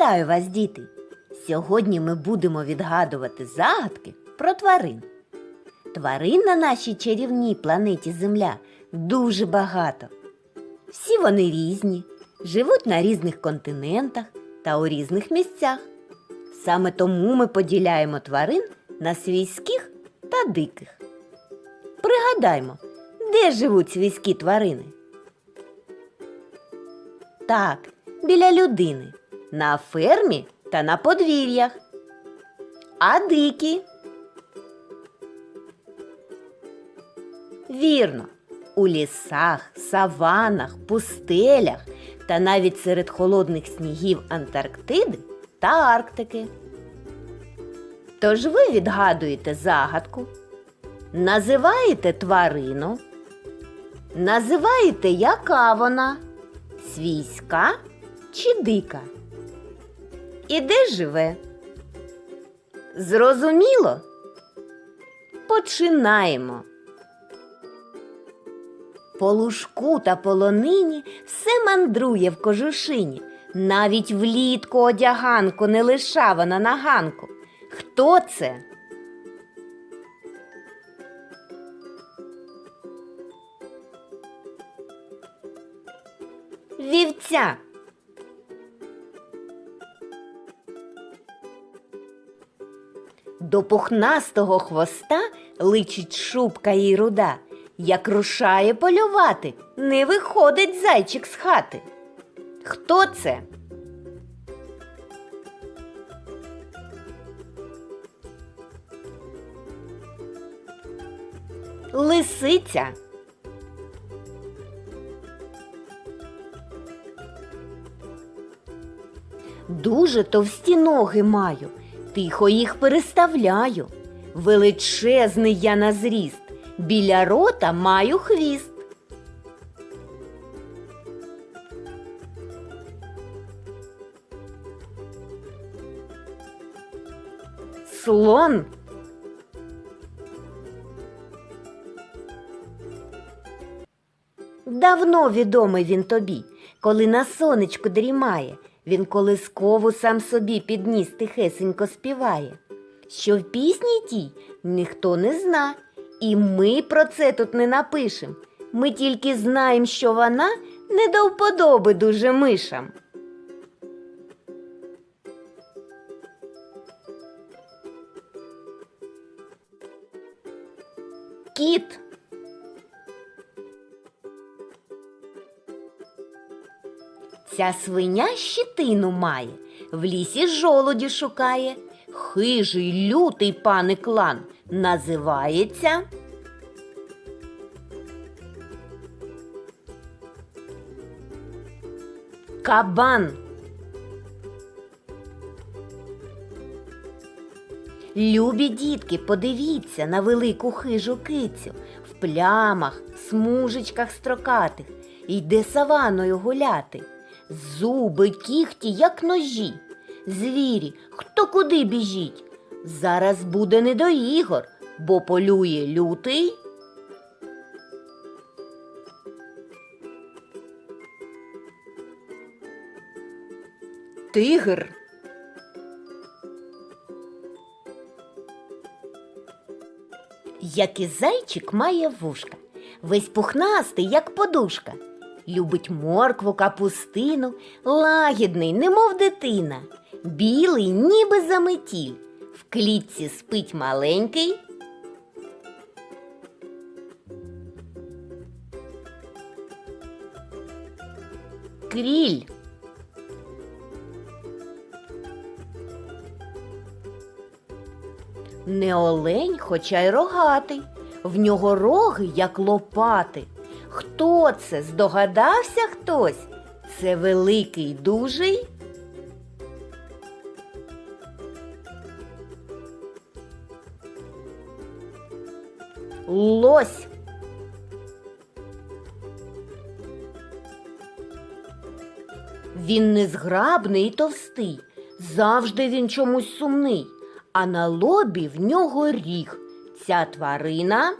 Вітаю вас, діти! Сьогодні ми будемо відгадувати загадки про тварин. Тварин на нашій чарівній планеті Земля дуже багато. Всі вони різні, живуть на різних континентах та у різних місцях. Саме тому ми поділяємо тварин на свійських та диких. Пригадаймо, де живуть свійські тварини? Так, біля людини, на фермі та на подвір'ях. А дикі? Вірно, у лісах, саванах, пустелях та навіть серед холодних снігів Антарктиди та Арктики. Тож ви відгадуєте загадку, називаєте тварину, називаєте, яка вона, свійська чи дика? І де живе? Зрозуміло? Починаємо. По лужку та полонині все мандрує в кожушині. Навіть влітку одяганку не лиша вона на ганку. Хто це? Вівця. До пухнастого хвоста личить шубка їй руда. Як рушає полювати, не виходить зайчик з хати. Хто це? Лисиця. Дуже товсті ноги маю, тихо їх переставляю. Величезний я на зріст, біля рота маю хвіст. Слон. Давно відомий він тобі, коли на сонечку дрімає, він колискову сам собі підніс тихесенько співає. Що в пісні тій ніхто не зна, і ми про це тут не напишем. Ми тільки знаємо, що вона не до вподоби дуже мишам. Кіт. Ця свиня щитину має, в лісі жолоді шукає. Хижий лютий пане клан називається. Кабан. Любі дітки, подивіться на велику хижу кицю в плямах, смужечках строкатих, йде саваною гуляти. Зуби, кіхті, як ножі. Звірі, хто куди біжіть? Зараз буде не до ігор, бо полює лютий. Тигр. Як і зайчик має вушка, весь пухнастий, як подушка. Любить моркву, капустину, лагідний, немов дитина, білий, ніби заметіль. В клітці спить маленький. Кріль. Не олень, хоча й рогатий, в нього роги, як лопати. Хто це? Здогадався хтось? Це великий дужий. Лось. Він незграбний і товстий, завжди він чомусь сумний, а на лобі в нього ріг. Ця тварина.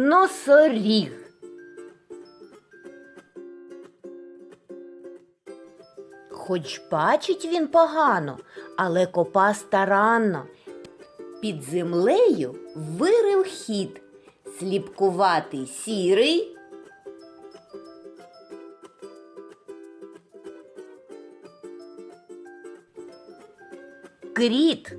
Носоріг. Хоч бачить він погано, але копа старанно. Під землею вирив хід, сліпкуватий сірий. Кріт.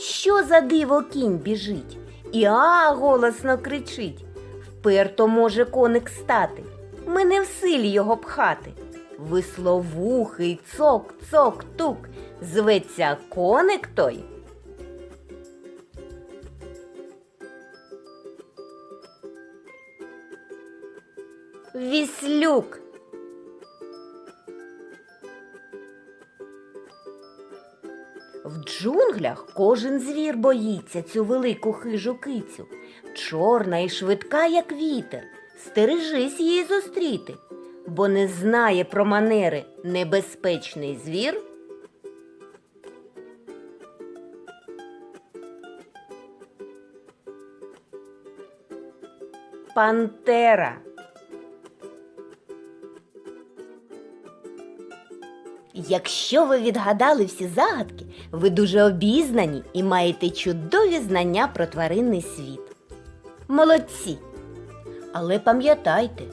Що за диво кінь біжить? І а голосно кричить. Вперто може коник стати. Ми не в силі його пхати. Висловухий цок, цок, тук. Зветься коник той. Віслюк. В джунглях кожен звір боїться цю велику хижу кицю. Чорна і швидка, як вітер. Стережись її зустріти, бо не знає про манери небезпечний звір. Пантера. Якщо ви відгадали всі загадки, ви дуже обізнані і маєте чудові знання про тваринний світ. Молодці! Але пам'ятайте,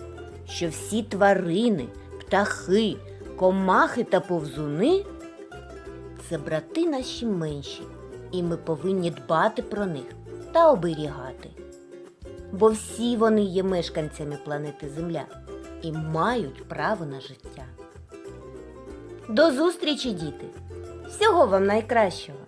що всі тварини, птахи, комахи та повзуни це брати наші менші, і ми повинні дбати про них та оберігати. Бо всі вони є мешканцями планети Земля і мають право на життя. До зустрічі, діти! Всього вам найкращого!